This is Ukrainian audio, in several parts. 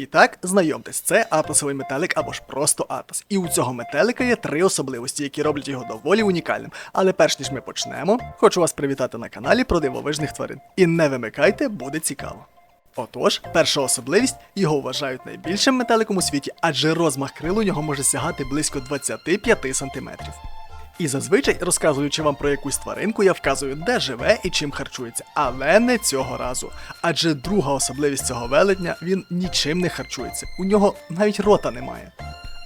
І так, знайомтесь, це атосовий метелик або ж просто атос. І у цього метелика є три особливості, які роблять його доволі унікальним. Але перш ніж ми почнемо, хочу вас привітати на каналі про дивовижних тварин. І не вимикайте, буде цікаво. Отож, перша особливість його вважають найбільшим метеликом у світі, адже розмах крил у нього може сягати близько 25 сантиметрів. І зазвичай, розказуючи вам про якусь тваринку, я вказую, де живе і чим харчується, але не цього разу. Адже друга особливість цього велетня він нічим не харчується. У нього навіть рота немає.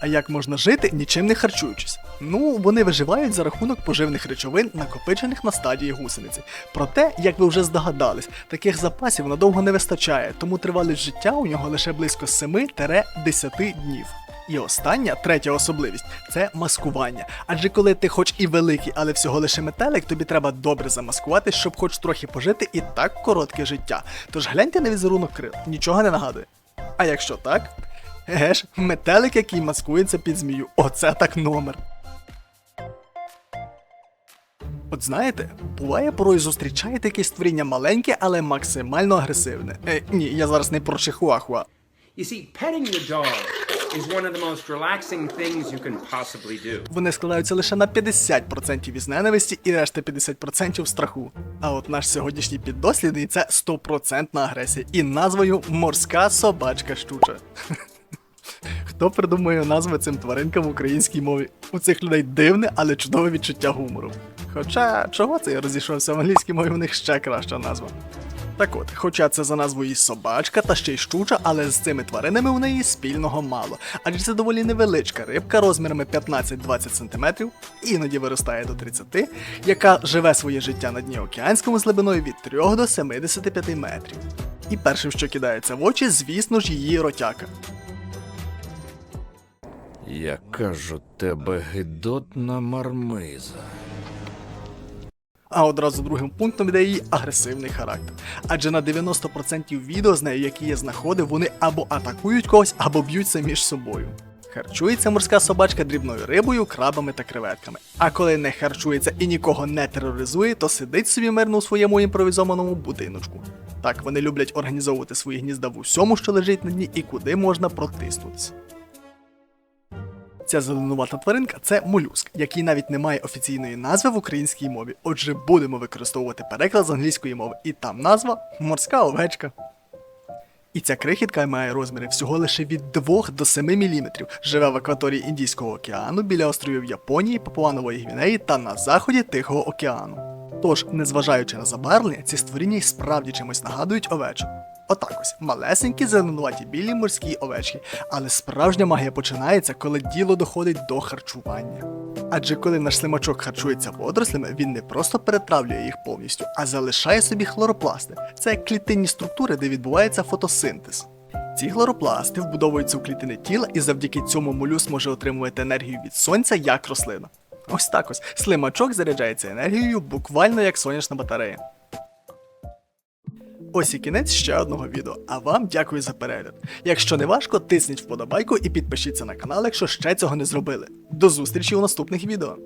А як можна жити, нічим не харчуючись? Ну, вони виживають за рахунок поживних речовин, накопичених на стадії гусениці. Проте, як ви вже здогадались, таких запасів надовго не вистачає, тому тривалість життя у нього лише близько 7-10 днів. І остання, третя особливість це маскування. Адже коли ти хоч і великий, але всього лише метелик, тобі треба добре замаскувати, щоб хоч трохи пожити і так коротке життя. Тож гляньте на візерунок крил, нічого не нагадує. А якщо так, еге ж, метелик, який маскується під змію, оце так номер. От знаєте, буває порою зустрічаєте якесь створіння маленьке, але максимально агресивне. Е, ні, я зараз не про чихуахуа. You see, petting your dog Вони складаються лише на 50% із ненависті і решта 50% страху. А от наш сьогоднішній піддослідний це 100% агресія і назвою морська собачка щуча. Хто придумує назви цим тваринкам в українській мові? У цих людей дивне, але чудове відчуття гумору. Хоча чого це я розійшовся в англійській мові, у них ще краща назва. Так от, хоча це за назвою і собачка та ще й щуча, але з цими тваринами у неї спільного мало. Адже це доволі невеличка рибка розмірами 15-20 см, іноді виростає до 30, яка живе своє життя на дні океанському з глибиною від 3 до 75 метрів. І першим, що кидається в очі, звісно ж, її ротяка. Яка ж тебе гидотна мармиза. А одразу другим пунктом йде її агресивний характер. Адже на 90% відео з нею, які я знаходив, вони або атакують когось, або б'ються між собою. Харчується морська собачка дрібною рибою, крабами та креветками. А коли не харчується і нікого не тероризує, то сидить собі мирно у своєму імпровізованому будиночку. Так, вони люблять організовувати свої гнізда в усьому, що лежить на дні, і куди можна протиснутися. Ця зеленувата тваринка це молюск, який навіть не має офіційної назви в українській мові. Отже, будемо використовувати переклад з англійської мови, і там назва морська овечка. І ця крихітка має розміри всього лише від 2 до 7 мм, живе в акваторії Індійського океану біля островів Японії, Папуанової Гвінеї та на заході Тихого океану. Тож, незважаючи на забарвлення, ці створіння й справді чимось нагадують овечок. Отак ось малесенькі зеленуваті білі морські овечки, але справжня магія починається, коли діло доходить до харчування. Адже коли наш слимачок харчується водорослями, він не просто перетравлює їх повністю, а залишає собі хлоропласти. Це клітинні структури, де відбувається фотосинтез. Ці хлоропласти вбудовуються у клітини тіла, і завдяки цьому молюс може отримувати енергію від сонця як рослина. Ось так ось слимачок заряджається енергією буквально як сонячна батарея. Ось і кінець ще одного відео. А вам дякую за перегляд. Якщо не важко, тисніть вподобайку і підпишіться на канал, якщо ще цього не зробили. До зустрічі у наступних відео.